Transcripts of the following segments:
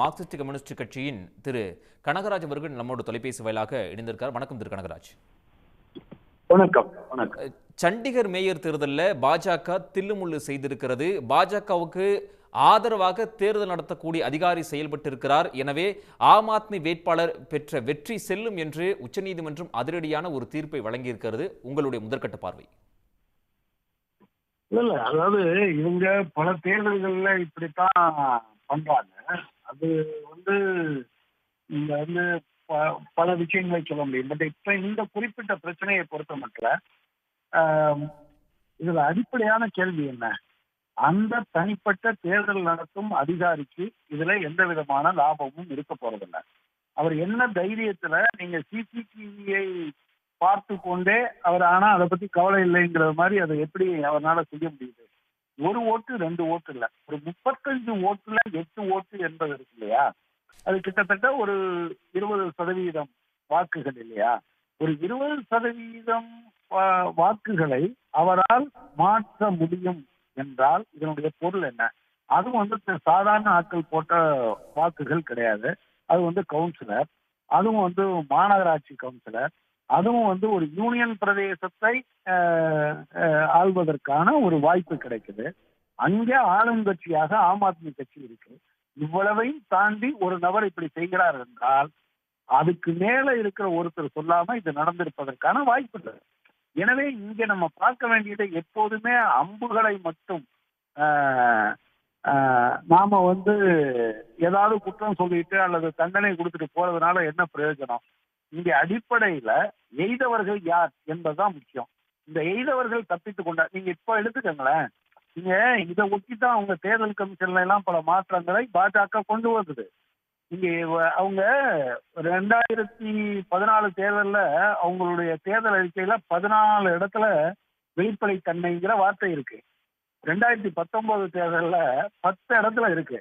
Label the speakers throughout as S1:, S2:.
S1: Marxist communist கட்சியின் திரு கனகராஜ் அவர்கள் நம்மோட தொலைபேசி வாயிலாக இணைந்திருக்கார் வணக்கம் திரு கனகராஜ்.
S2: வணக்கம் வணக்கம்.
S1: சண்டிகர் மேயர் தேர்தலில் பாஜக தில்லுமுள்ளு செய்திருக்கிறது. பாஜகவுக்கு ஆதரவாக தேர்தல் நடத்தக்கூடிய அதிகாரி செயல்பட்டிருக்கிறார். எனவே ஆம் ஆத்மி வேட்பாளர் பெற்ற வெற்றி செல்லும் என்று உச்சநீதிமன்றம் அதிரடியான ஒரு தீர்ப்பை வழங்கியிருக்கிறது. உங்களுடைய முதற்கட்ட பார்வை.
S2: இல்ல இல்ல அதாவது இவங்க பல தேர்தல்கள்ல இப்படித்தான் பண்றாங்க. அது வந்து இங்க வந்து ப- பல விஷயங்களை சொல்ல முடியும். பட் இப்ப இந்த குறிப்பிட்ட பிரச்சனையை பொறுத்த மட்டும் இதுல அடிப்படையான கேள்வி என்ன? அந்த தனிப்பட்ட தேர்தல் நடத்தும் அதிகாரிக்கு இதுல எந்த விதமான லாபமும் இருக்க போறதில்ல. அவர் என்ன தைரியத்துல நீங்க சிசிடிவியை பார்த்து கொண்டே அவர் ஆனா அதை பத்தி கவலை இல்லைங்கிற மாதிரி அதை எப்படி அவரால் செய்ய முடியுது? ஒரு ஓட்டு ரெண்டு ஓட்டு இல்ல. ஒரு முப்பத்தஞ்சு ஓட்டுல எட்டு ஓட்டு என்பது இருக்கு இல்லையா? அது கிட்டத்தட்ட ஒரு இருபது சதவீதம் வாக்குகள் இல்லையா? ஒரு இருபது சதவீதம் வாக்குகளை அவரால் மாற்ற முடியும் என்றால் இதனுடைய பொருள் என்ன? அதுவும் வந்து சாதாரண ஆட்கள் போட்ட வாக்குகள் கிடையாது. அது வந்து கவுன்சிலர். அதுவும் வந்து மாநகராட்சி கவுன்சிலர். அதுவும் வந்து ஒரு யூனியன் பிரதேசத்தை ஆள்வதற்கான ஒரு வாய்ப்பு கிடைக்குது. அங்கே ஆளும் கட்சியாக ஆம் ஆத்மி கட்சி இருக்கு. இவ்வளவையும் தாண்டி ஒரு நபர் இப்படி செய்கிறார் என்றால் அதுக்கு மேல இருக்கிற ஒருத்தர் சொல்லாம இது நடந்திருப்பதற்கான வாய்ப்பு இல்லை எனவே இங்க நம்ம பார்க்க வேண்டியது எப்போதுமே அம்புகளை மட்டும் ஆஹ், ஆஹ், நாம வந்து ஏதாவது குற்றம் சொல்லிட்டு அல்லது தண்டனை கொடுத்துட்டு போறதுனால என்ன பிரயோஜனம்? இங்க அடிப்படையில எய்தவர்கள் யார் என்பதுதான் முக்கியம். இந்த எய்தவர்கள் தப்பித்து கொண்டார். நீங்க இப்ப எடுத்துக்கங்களேன். நீங்க இதை ஒட்டி தான் அவங்க தேர்தல் கமிஷன்ல எல்லாம் பல மாற்றங்களை பாஜக கொண்டு வந்தது இங்க அவங்க ரெண்டாயிரத்தி பதினாலு தேர்தல்ல அவங்களுடைய தேர்தல் அறிக்கையில பதினாலு இடத்துல வெளிப்படைத்தன்மைங்கிற வார்த்தை இருக்கு. ரெண்டாயிரத்தி பத்தொன்பது தேர்தல்ல பத்து இடத்துல இருக்கு.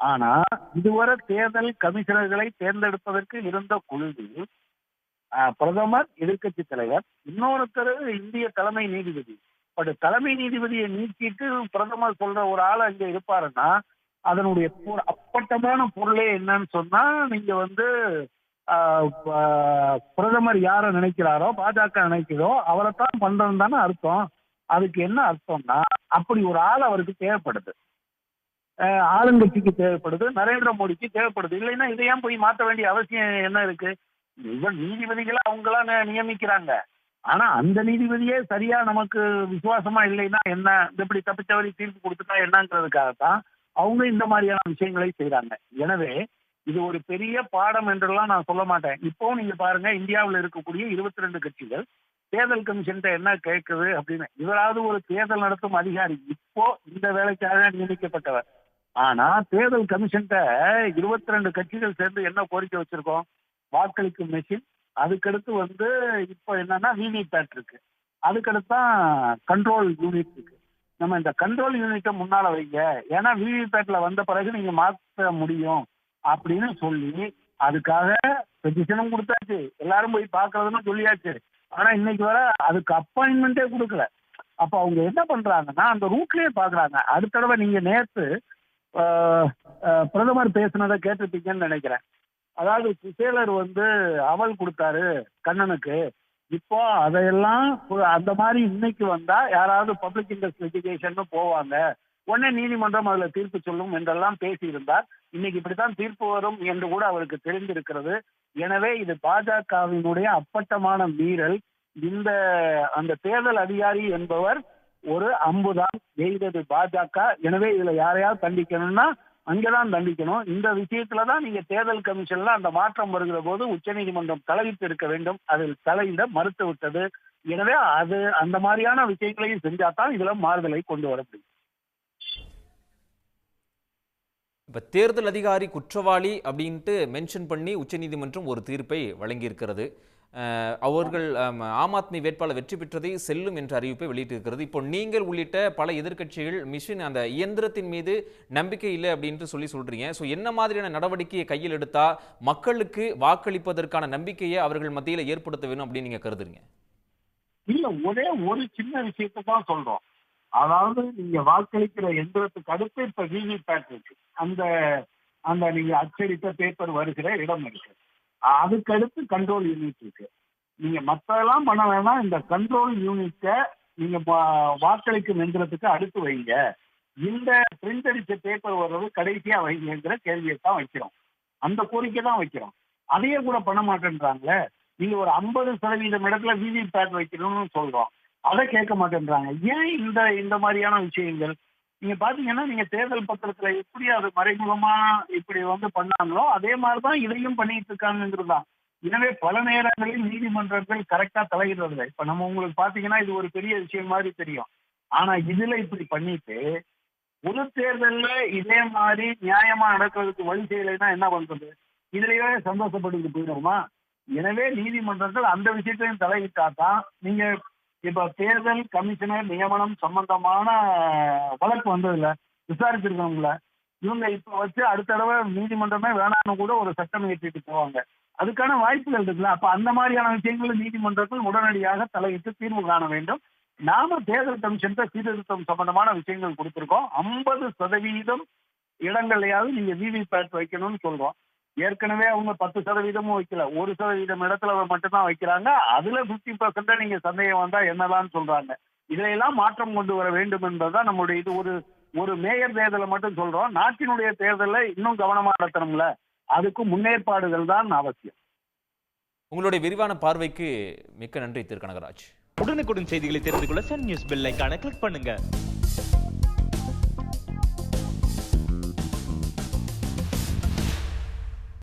S2: ஆனா இதுவரை தேர்தல் கமிஷனர்களை தேர்ந்தெடுப்பதற்கு இருந்த குழுவில் பிரதமர் எதிர்க்கட்சி தலைவர் இன்னொருத்தர் இந்திய தலைமை நீதிபதி. பட் தலைமை நீதிபதியை நீக்கிட்டு பிரதமர் சொல்ற ஒரு ஆள் அங்க இருப்பாருன்னா அதனுடைய அப்பட்டமான பொருளே என்னன்னு சொன்னா நீங்க வந்து ஆஹ், பிரதமர் யார நினைக்கிறாரோ பாஜக நினைக்கிறோ அவரைத்தான் பண்றது தானே அர்த்தம். அதுக்கு என்ன அர்த்தம்னா அப்படி ஒரு ஆள் அவருக்கு தேவைப்படுது. ஆளுங்கட்சிக்கு தேவைப்படுது நரேந்திர மோடிக்கு தேவைப்படுது. இல்லைன்னா இதை ஏன் போய் மாற்ற வேண்டிய அவசியம் என்ன இருக்கு? இவன் நீதிபதிகளை அவங்களா நியமிக்கிறாங்க. ஆனா அந்த நீதிபதியே சரியா நமக்கு விசுவாசமா இல்லைன்னா என்ன இப்படி தப்பித்தவரி தீர்ப்பு கொடுத்துட்டா என்னங்கிறதுக்காகத்தான் அவங்க இந்த மாதிரியான விஷயங்களை செய்யறாங்க எனவே இது ஒரு பெரிய பாடம் என்றெல்லாம் நான் சொல்ல மாட்டேன். இப்போ நீங்க பாருங்க இந்தியாவில் இருக்கக்கூடிய இருபத்தி ரெண்டு கட்சிகள் தேர்தல் கமிஷன் என்ன கேட்குது அப்படின்னு இவராவது ஒரு தேர்தல் நடத்தும் அதிகாரி இப்போ இந்த வேலைக்காக நியமிக்கப்பட்டவர். ஆனா தேர்தல் கமிஷன் இருபத்தி ரெண்டு கட்சிகள் சேர்ந்து என்ன கோரிக்கை வச்சிருக்கோம்? வாக்களிக்கும் மெஷின் அதுக்கடுத்து வந்து இப்போ என்னன்னா விவிபேட் இருக்கு. அதுக்கடுத்து தான் கண்ட்ரோல் யூனிட் இருக்கு. நம்ம இந்த கண்ட்ரோல் யூனிட்டை முன்னால வைங்க. ஏன்னா விவிபேட்ல வந்த பிறகு நீங்க மாற்ற முடியும் அப்படின்னு சொல்லி அதுக்காக பெட்டிஷனும் கொடுத்தாச்சு. எல்லாரும் போய் பாக்குறதுன்னு சொல்லியாச்சு. ஆனா இன்னைக்கு வர அதுக்கு அப்பாயின்மெண்ட்டே கொடுக்கல. அப்ப அவங்க என்ன பண்றாங்கன்னா அந்த ரூட்லயே பாக்குறாங்க. அடுத்த தடவை நீங்க நேத்து பிரதமர் பேசுனதை கேட்டிருப்பீங்கன்னு நினைக்கிறேன். அதாவது குசேலர் வந்து அவல் கொடுத்தாரு கண்ணனுக்கு. இப்போ அதையெல்லாம் அந்த மாதிரி இன்னைக்கு வந்தா யாராவது பப்ளிக் இன்ட்ரெஸ்ட் எஜுகேஷன் போவாங்க. உடனே நீதிமன்றம் அதுல தீர்ப்பு சொல்லும் என்றெல்லாம் பேசியிருந்தார். இன்னைக்கு இப்படித்தான் தீர்ப்பு வரும் என்று கூட அவருக்கு தெரிந்திருக்கிறது. எனவே இது பாஜகவினுடைய அப்பட்டமான மீறல். இந்த அந்த தேர்தல் அதிகாரி என்பவர் ஒரு அம்புதான். எய்தது பாஜக. எனவே இதுல யாரையாவது தண்டிக்கணும்னா அங்கதான் தண்டிக்கணும். இந்த விஷயத்துல தான் நீங்க தேர்தல் கமிஷன்ல அந்த மாற்றம் வருகிற போது உச்சநீதிமன்றம் தலையிட்டு இருக்க வேண்டும். அதில் தலையிட மறுத்து விட்டது. எனவே அது அந்த மாதிரியான விஷயங்களையும் செஞ்சாதான் இதுல மாறுதலை கொண்டு வர முடியும்.
S1: இப்ப தேர்தல் அதிகாரி குற்றவாளி அப்படின்ட்டு மென்ஷன் பண்ணி உச்சநீதிமன்றம் ஒரு தீர்ப்பை வழங்கியிருக்கிறது. இருக்கிறது அவர்கள் ஆம், ஆம் ஆத்மி வேட்பாளர் வெற்றி பெற்றதை செல்லும் என்ற அறிவிப்பை வெளியிட்டிருக்கிறது. இப்போ நீங்கள் உள்ளிட்ட பல எதிர்க்கட்சிகள் மிஷின் அந்த இயந்திரத்தின் மீது நம்பிக்கை இல்லை அப்படின்ட்டு சொல்லி சொல்றீங்க. ஸோ என்ன மாதிரியான நடவடிக்கையை கையில் எடுத்தா மக்களுக்கு வாக்களிப்பதற்கான நம்பிக்கையை அவர்கள் மத்தியில் ஏற்படுத்த வேணும் அப்படின்னு நீங்க கருதுறீங்க?
S2: இல்ல ஒரே ஒரு சின்ன விஷயத்தை தான் சொல்றோம். அதாவது நீங்க வாக்களிக்கிற எந்திரத்துக்கு அடுத்து இப்ப விவிபேட் இருக்கு. அந்த அந்த நீங்க அச்சடித்த பேப்பர் வருகிற இடம் இருக்கு. அதுக்கடுத்து கண்ட்ரோல் யூனிட் இருக்கு. நீங்க மத்ததெல்லாம் பண்ண வேணாம். இந்த கண்ட்ரோல் யூனிட்டை நீங்க வா- வாக்களிக்கும் எந்திரத்துக்கு அடுத்து வைங்க. இந்த பிரிண்ட் அடிச்ச பேப்பர் வர்றது கடைசியா வைங்கிற கேள்வியை தான் வைக்கிறோம். அந்த கோரிக்கை தான் வைக்கிறோம். அதையே கூட பண்ண மாட்டேன்றாங்களே. நீங்க ஒரு ஐம்பது சதவீதம் இடத்துல விவி பேட் வைக்கணும்னு சொல்றோம். அதை கேட்க மாட்டேன்றாங்க. ஏன் இந்த இந்த மாதிரியான விஷயங்கள்? நீங்க பாத்தீங்கன்னா நீங்க தேர்தல் பத்திரத்துல எப்படி அது மறைமுகமா இப்படி வந்து பண்ணாங்களோ அதே மாதிரிதான் இதையும் பண்ணிட்டு இருக்காங்கிறதுதான் எனவே பல நேரங்களில் நீதிமன்றங்கள் கரெக்டா தலையிடுறது இப்ப நம்ம உங்களுக்கு பாத்தீங்கன்னா இது ஒரு பெரிய விஷயம் மாதிரி தெரியும். ஆனா இதுல இப்படி பண்ணிட்டு பொது தேர்தல்ல இதே மாதிரி நியாயமா நடக்கிறதுக்கு வழி செய்யலைன்னா என்ன பண்றது? இதுலயே சந்தோஷப்பட்டு போயிடுமா எனவே நீதிமன்றங்கள் அந்த விஷயத்தையும் தலையிட்டா தான் நீங்க இப்ப தேர்தல் கமிஷனர் நியமனம் சம்பந்தமான வழக்கு வந்ததுல விசாரிச்சிருக்கவங்கள இவங்க இப்ப வச்சு அடுத்த தடவை நீதிமன்றமே வேணாம்னு கூட ஒரு சட்டம் ஏற்றிட்டு போவாங்க. அதுக்கான வாய்ப்புகள் இருக்குல்ல? அப்ப அந்த மாதிரியான விஷயங்களும் நீதிமன்றத்தில் உடனடியாக தலையிட்டு தீர்வு காண வேண்டும். நாம தேர்தல் கமிஷன் சீர்திருத்தம் சம்பந்தமான விஷயங்கள் கொடுத்திருக்கோம். ஐம்பது சதவீதம் இடங்கள்லயாவது நீங்க விவிபேட் வைக்கணும்னு சொல்றோம். ஏற்கனவே அவங்க பத்து சதவீதமும் வைக்கல. ஒரு சதவீதம் இடத்துல மட்டும்தான் வைக்கிறாங்க. அதுல பிப்டி பர்சன்டா நீங்க சந்தேகம் வந்தா என்னதான் சொல்றாங்க. இதையெல்லாம் மாற்றம் கொண்டு வர வேண்டும் என்பதுதான் நம்முடைய இது. ஒரு ஒரு மேயர் தேர்தலை மட்டும் சொல்றோம். நாட்டினுடைய தேர்தலை இன்னும் கவனமா நடத்தணும்ல. அதுக்கு முன்னேற்பாடுகள் தான் அவசியம்.
S1: உங்களுடைய விரிவான பார்வைக்கு மிக்க நன்றி திரு. கனகராஜ்.
S3: உடனுக்குடன் செய்திகளை தெரிந்து கொள்ள சன் நியூஸ் பெல் ஐகானை கிளிக் பண்ணுங்க.